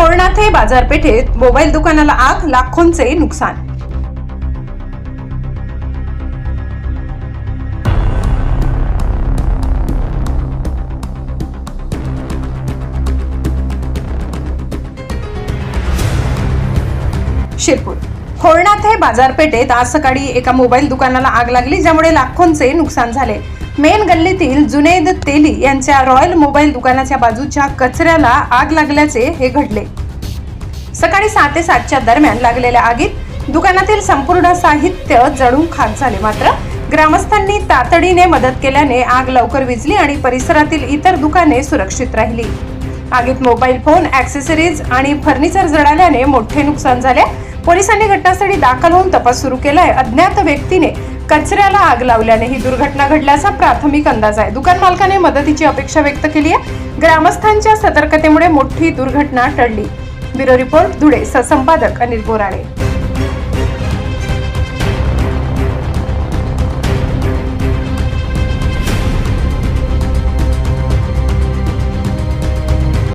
होळनाथे बाजारपेठेत मोबाईल दुकानाला आग लाखोंचे नुकसान. शिरपूर. होळनाथे बाजारपेठेत आज सकाळी एका मोबाईल दुकानाला आग लागली ज्यामुळे लाखोंचे नुकसान झाले. मेन गल्लीतील जुनेद तेली यांच्या रॉयल मोबाईल दुकानाच्या बाजूच्या कचऱ्याला आग लागल्याचे हे घडले. सकाळी सात ते सातच्या दरम्यान लागलेल्या आगीत दुकानातील संपूर्ण साहित्य जळून खाक झाले. मात्र ग्रामस्थांनी तातडीने मदत केल्याने आग लवकर विजली आणि परिसरातील इतर दुकाने सुरक्षित राहिली. आगीत मोबाईल फोन ॲक्सेसरीज आणि फर्निचर जळाल्याने मोठे नुकसान झाले. पोलिसांनी घटनास्थळी दाखल होऊन तपास सुरू केलाय. अज्ञात व्यक्तीने कचऱ्याला आग लावल्याने ही दुर्घटना घडल्याचा प्राथमिक अंदाज आहे. दुकान मालकाने मदतीची अपेक्षा व्यक्त केली आहे ग्रामस्थांच्या सतर्कतेमुळे मोठी दुर्घटना टळली. ब्युरो रिपोर्ट धुळे सहसंपादक अनिल बोराळे